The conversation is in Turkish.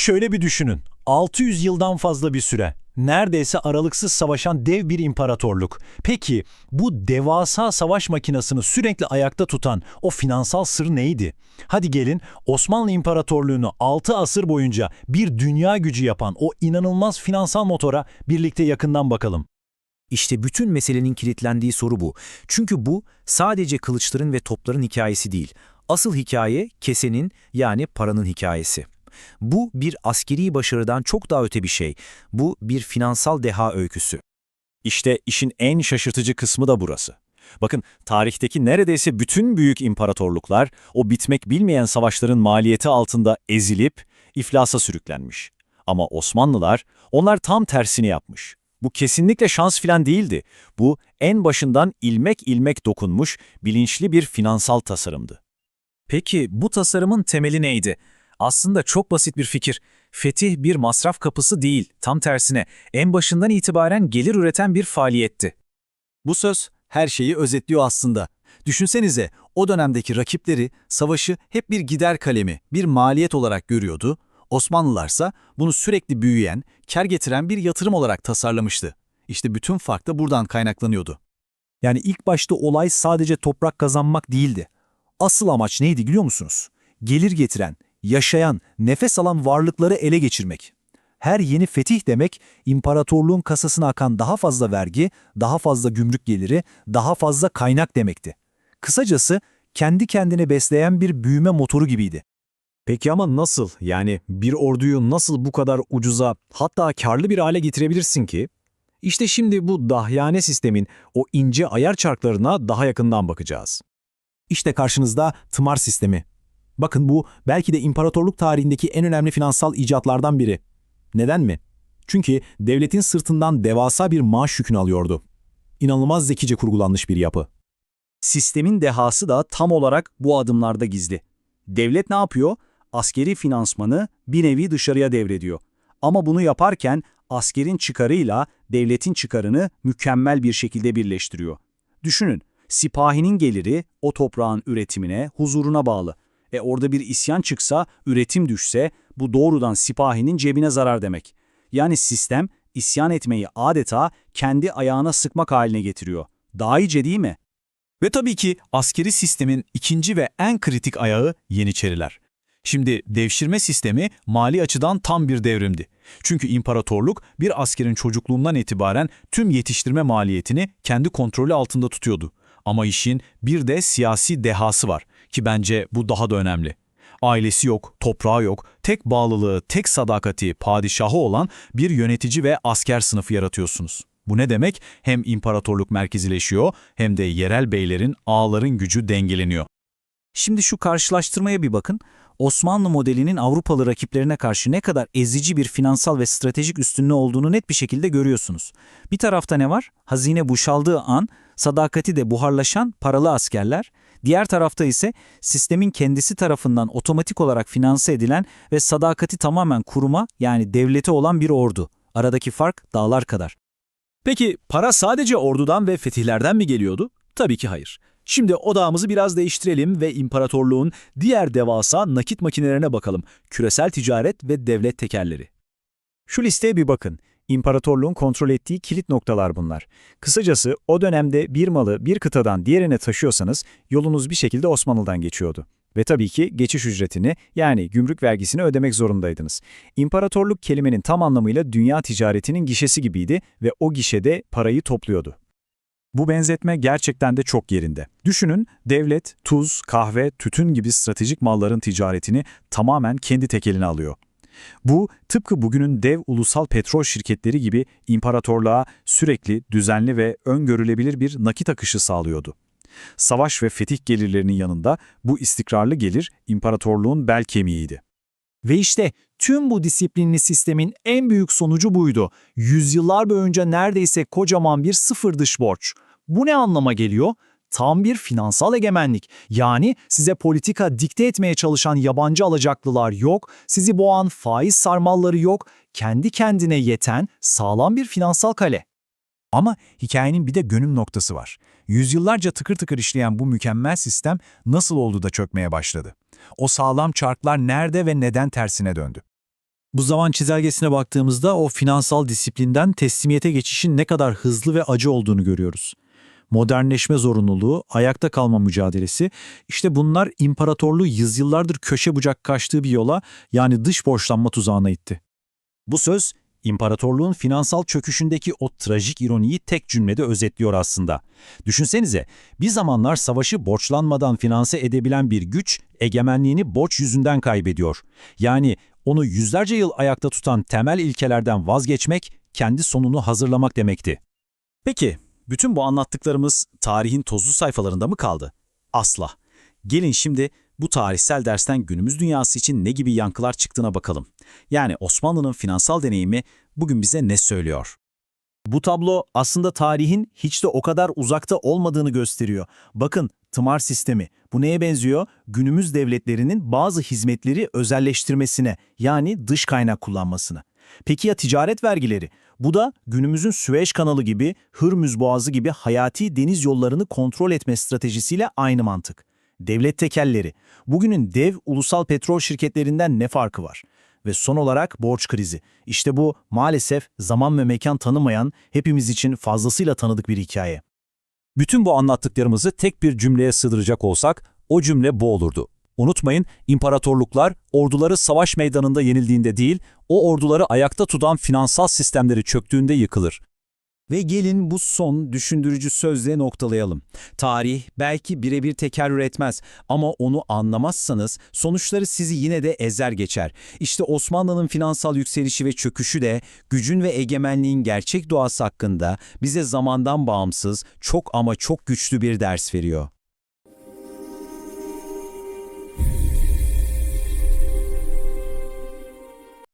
Şöyle bir düşünün. 600 yıldan fazla bir süre. Neredeyse aralıksız savaşan dev bir imparatorluk. Peki bu devasa savaş makinesini sürekli ayakta tutan o finansal sır neydi? Hadi gelin Osmanlı İmparatorluğunu 6 asır boyunca bir dünya gücü yapan o inanılmaz finansal motora birlikte yakından bakalım. İşte bütün meselenin kilitlendiği soru bu. Çünkü bu sadece kılıçların ve topların hikayesi değil. Asıl hikaye kesenin yani paranın hikayesi. Bu bir askeri başarıdan çok daha öte bir şey. Bu bir finansal deha öyküsü. İşte işin en şaşırtıcı kısmı da burası. Bakın tarihteki neredeyse bütün büyük imparatorluklar o bitmek bilmeyen savaşların maliyeti altında ezilip iflasa sürüklenmiş. Ama Osmanlılar onlar tam tersini yapmış. Bu kesinlikle şans filan değildi. Bu en başından ilmek ilmek dokunmuş bilinçli bir finansal tasarımdı. Peki bu tasarımın temeli neydi? Aslında çok basit bir fikir. Fetih bir masraf kapısı değil, tam tersine en başından itibaren gelir üreten bir faaliyetti. Bu söz her şeyi özetliyor aslında. Düşünsenize o dönemdeki rakipleri savaşı hep bir gider kalemi, bir maliyet olarak görüyordu. Osmanlılarsa bunu sürekli büyüyen, kar getiren bir yatırım olarak tasarlamıştı. İşte bütün fark da buradan kaynaklanıyordu. Yani ilk başta olay sadece toprak kazanmak değildi. Asıl amaç neydi biliyor musunuz? Gelir getiren, yaşayan, nefes alan varlıkları ele geçirmek. Her yeni fetih demek, imparatorluğun kasasına akan daha fazla vergi, daha fazla gümrük geliri, daha fazla kaynak demekti. Kısacası kendi kendini besleyen bir büyüme motoru gibiydi. Peki ama nasıl? Yani bir orduyu nasıl bu kadar ucuza hatta karlı bir hale getirebilirsin ki? İşte şimdi bu dahyane sistemin o ince ayar çarklarına daha yakından bakacağız. İşte karşınızda tımar sistemi. Bakın bu belki de imparatorluk tarihindeki en önemli finansal icatlardan biri. Neden mi? Çünkü devletin sırtından devasa bir maaş yükünü alıyordu. İnanılmaz zekice kurgulanmış bir yapı. Sistemin dehası da tam olarak bu adımlarda gizli. Devlet ne yapıyor? Askeri finansmanı bir nevi dışarıya devrediyor. Ama bunu yaparken askerin çıkarıyla devletin çıkarını mükemmel bir şekilde birleştiriyor. Düşünün, sipahinin geliri o toprağın üretimine, huzuruna bağlı. E orada bir isyan çıksa, üretim düşse bu doğrudan sipahinin cebine zarar demek. Yani sistem isyan etmeyi adeta kendi ayağına sıkmak haline getiriyor. Daha iyice değil mi? Ve tabii ki askeri sistemin ikinci ve en kritik ayağı Yeniçeriler. Şimdi devşirme sistemi mali açıdan tam bir devrimdi. Çünkü imparatorluk bir askerin çocukluğundan itibaren tüm yetiştirme maliyetini kendi kontrolü altında tutuyordu. Ama işin bir de siyasi dehası var ki bence bu daha da önemli. Ailesi yok, toprağı yok, tek bağlılığı, tek sadakati, padişahı olan bir yönetici ve asker sınıfı yaratıyorsunuz. Bu ne demek? Hem imparatorluk merkezileşiyor hem de yerel beylerin, ağların gücü dengeleniyor. Şimdi şu karşılaştırmaya bir bakın. Osmanlı modelinin Avrupalı rakiplerine karşı ne kadar ezici bir finansal ve stratejik üstünlüğü olduğunu net bir şekilde görüyorsunuz. Bir tarafta ne var? Hazine boşaldığı an sadakati de buharlaşan paralı askerler. Diğer tarafta ise sistemin kendisi tarafından otomatik olarak finanse edilen ve sadakati tamamen kuruma yani devlete olan bir ordu. Aradaki fark dağlar kadar. Peki para sadece ordudan ve fetihlerden mi geliyordu? Tabii ki hayır. Şimdi odağımızı biraz değiştirelim ve imparatorluğun diğer devasa nakit makinelerine bakalım. Küresel ticaret ve devlet tekerleri. Şu listeye bir bakın. İmparatorluğun kontrol ettiği kilit noktalar bunlar. Kısacası o dönemde bir malı bir kıtadan diğerine taşıyorsanız yolunuz bir şekilde Osmanlı'dan geçiyordu. Ve tabii ki geçiş ücretini yani gümrük vergisini ödemek zorundaydınız. İmparatorluk kelimenin tam anlamıyla dünya ticaretinin gişesi gibiydi ve o gişede parayı topluyordu. Bu benzetme gerçekten de çok yerinde. Düşünün, devlet, tuz, kahve, tütün gibi stratejik malların ticaretini tamamen kendi tekeline alıyor. Bu, tıpkı bugünün dev ulusal petrol şirketleri gibi imparatorluğa sürekli, düzenli ve öngörülebilir bir nakit akışı sağlıyordu. Savaş ve fetih gelirlerinin yanında bu istikrarlı gelir imparatorluğun bel kemiğiydi. Ve işte tüm bu disiplinli sistemin en büyük sonucu buydu. Yüzyıllar boyunca neredeyse kocaman bir sıfır dış borç. Bu ne anlama geliyor? Tam bir finansal egemenlik. Yani size politika dikte etmeye çalışan yabancı alacaklılar yok, sizi boğan faiz sarmalları yok, kendi kendine yeten sağlam bir finansal kale. Ama hikayenin bir de gönüm noktası var. Yüzyıllarca tıkır tıkır işleyen bu mükemmel sistem nasıl oldu da çökmeye başladı? O sağlam çarklar nerede ve neden tersine döndü? Bu zaman çizelgesine baktığımızda o finansal disiplinden teslimiyete geçişin ne kadar hızlı ve acı olduğunu görüyoruz. Modernleşme zorunluluğu, ayakta kalma mücadelesi, işte bunlar imparatorluğu yüzyıllardır köşe bucak kaçtığı bir yola yani dış borçlanma tuzağına itti. Bu söz, imparatorluğun finansal çöküşündeki o trajik ironiyi tek cümlede özetliyor aslında. Düşünsenize, bir zamanlar savaşı borçlanmadan finanse edebilen bir güç, egemenliğini borç yüzünden kaybediyor. Yani onu yüzlerce yıl ayakta tutan temel ilkelerden vazgeçmek, kendi sonunu hazırlamak demekti. Peki, bütün bu anlattıklarımız tarihin tozlu sayfalarında mı kaldı? Asla. Gelin şimdi bu tarihsel dersten günümüz dünyası için ne gibi yankılar çıktığına bakalım. Yani Osmanlı'nın finansal deneyimi bugün bize ne söylüyor? Bu tablo aslında tarihin hiç de o kadar uzakta olmadığını gösteriyor. Bakın tımar sistemi. Bu neye benziyor? Günümüz devletlerinin bazı hizmetleri özelleştirmesine yani dış kaynak kullanmasına. Peki ya ticaret vergileri? Bu da günümüzün Süveyş kanalı gibi, Hürmüz Boğazı gibi hayati deniz yollarını kontrol etme stratejisiyle aynı mantık. Devlet tekelleri. Bugünün dev ulusal petrol şirketlerinden ne farkı var? Ve son olarak borç krizi. İşte bu maalesef zaman ve mekan tanımayan, hepimiz için fazlasıyla tanıdık bir hikaye. Bütün bu anlattıklarımızı tek bir cümleye sığdıracak olsak, o cümle bu olurdu. Unutmayın, imparatorluklar orduları savaş meydanında yenildiğinde değil, o orduları ayakta tutan finansal sistemleri çöktüğünde yıkılır. Ve gelin bu son düşündürücü sözle noktalayalım. Tarih belki birebir tekerrür etmez ama onu anlamazsanız sonuçları sizi yine de ezer geçer. İşte Osmanlı'nın finansal yükselişi ve çöküşü de gücün ve egemenliğin gerçek doğası hakkında bize zamandan bağımsız çok ama çok güçlü bir ders veriyor.